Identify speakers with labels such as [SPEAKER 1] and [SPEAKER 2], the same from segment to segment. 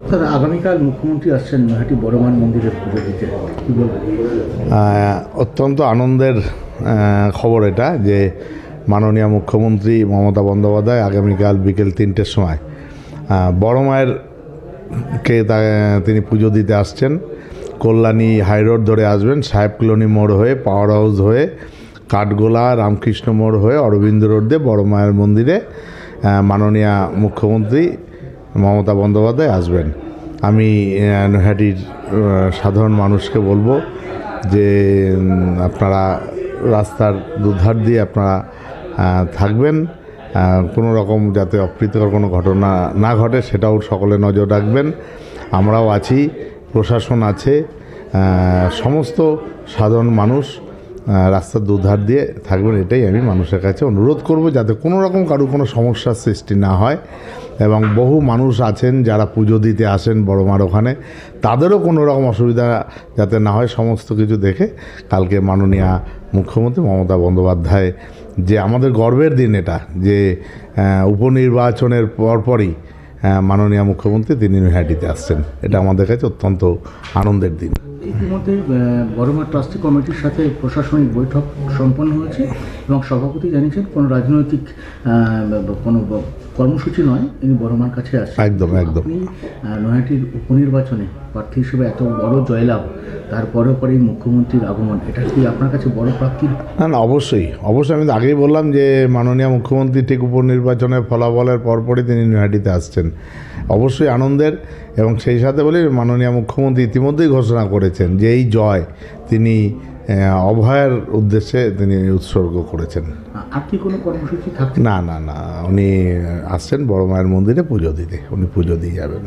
[SPEAKER 1] Sir, আগামীকাল মুখ্যমন্ত্রী আসছেন বড়মান মন্দিরে পুজো দিতে।
[SPEAKER 2] অত্যন্ত আনন্দের খবর এটা যে মাননীয় মুখ্যমন্ত্রী মমতা বন্দ্যোপাধ্যায় আগামীকাল বিকেল তিনটের সময় বড় মায়ের কে তিনি পুজো দিতে আসছেন। কল্যাণী হাইরোড ধরে আসবেন, সাহেব কলোনি মোড় হয়ে, পাওয়ার হাউস হয়ে, কাঠগোলা, রামকৃষ্ণ মোড় হয়ে, অরবিন্দ রোড দিয়ে বড় মায়ের মন্দিরে মাননীয় মুখ্যমন্ত্রী মমতা বন্দ্যোপাধ্যায় আসবেন। আমি নৈহাটির সাধারণ মানুষকে বলব যে আপনারা রাস্তার দুধার দিয়ে আপনারা থাকবেন। কোনো রকম যাতে অপ্রীতিকর কোনো ঘটনা না ঘটে সেটাও সকলে নজর রাখবেন। আমরাও আছি, প্রশাসন আছে সমস্ত সাধারণ মানুষ রাস্তার দুধার দিয়ে থাকবেন, এটাই আমি মানুষের কাছে অনুরোধ করব, যাতে কোনো রকম কারও কোনো সমস্যার সৃষ্টি না হয়। এবং বহু মানুষ আছেন যারা পুজো দিতে আসেন বড় মার ওখানে। তাদেরও কোনো রকম অসুবিধা যাতে না হয় সমস্ত কিছু দেখে কালকে মাননীয় মুখ্যমন্ত্রী মমতা বন্দ্যোপাধ্যায় যে আমাদের গর্বের দিন এটা, যে উপনির্বাচনের পরপরই মাননীয় মুখ্যমন্ত্রী তিনি নৈহাটিতে আসছেন। এটা আমাদের কাছে অত্যন্ত আনন্দের দিন।
[SPEAKER 1] ইতিমধ্যে বড়মা ট্রাস্টি কমিটির সাথে প্রশাসনিক বৈঠক সম্পন্ন হয়েছে এবং সভাপতি জানিয়েছেন কোনো রাজনৈতিক কোনো কর্মসূচি নয় তিনি বড়মার কাছে আসছেন
[SPEAKER 2] একদম, একদম।
[SPEAKER 1] নয়াটির উপনির্বাচনে প্রার্থী হিসেবে এত বড় জয়লাভ তারপরেও পরেই মুখ্যমন্ত্রীর আগমন এটা কি আপনার কাছে বড় প্রাপ্তির
[SPEAKER 2] না না অবশ্যই। অবশ্যই আমি আগেই বললাম যে মাননীয় মুখ্যমন্ত্রী ঠিক উপনির্বাচনের ফলাফলের পরপরই তিনি নয়াটিতে আসছেন। অবশ্যই আনন্দের এবং সেই সাথে বলি মাননীয় মুখ্যমন্ত্রী ইতিমধ্যেই ঘোষণা করেছেন যে এই জয় তিনি অভয়ের উদ্দেশ্যে তিনি উৎসর্গ করেছেন।
[SPEAKER 1] আর কি কোনো কর্মসূচি
[SPEAKER 2] না না না উনি আসছেন বড় মায়ের মন্দিরে পুজো দিতে উনি পুজো দিয়ে যাবেন।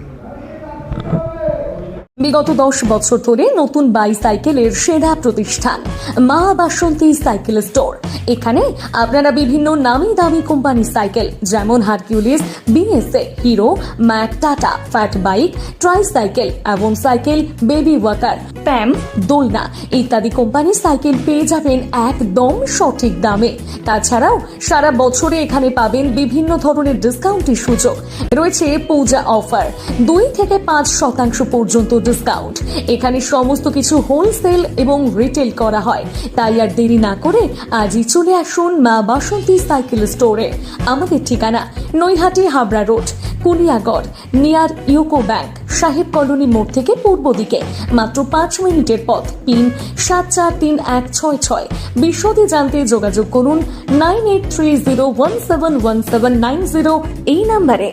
[SPEAKER 3] বিগত দশ বছর ধরে নতুন বাইসাইকেলের সেরা প্রতিষ্ঠান মা বাসন্তী সাইকেল স্টোর। এখানে আপনারা বিভিন্ন নামি দামি কোম্পানির সাইকেল, যেমন Hercules BSA Hero, Mac, Tata, fat bike tricycle এবং সাইকেল বেবি ওয়াকার, প্যাম, দোলনা ইত্যাদি কোম্পানির সাইকেল পেয়ে যাবেন একদম সঠিক দামে। তাছাড়াও সারা বছরে এখানে পাবেন বিভিন্ন ধরনের ডিসকাউন্টের সুযোগ। রয়েছে পূজা অফার, দুই থেকে পাঁচ শতাংশ পর্যন্ত ডিসকাউন্ট। এখানে সমস্ত কিছু হোলসেল এবং রিটেল করা হয়। তাই আর দেরি না করে আজই চলে আসুন মা বাসন্তী সাইকেল স্টোরে। আমাদের ঠিকানা Naihati Habra road Kuliyagarh near UCO bank, সাহেব কলোনি মোড় থেকে পূর্ব দিকে। মাত্র পাঁচ মিনিটের পথ, পিন সাত চার তিন এক ছয় ছয়। বিশদে জানতে যোগাযোগ করুন nine eight three zero one seven one seven nine zero এই নাম্বারে।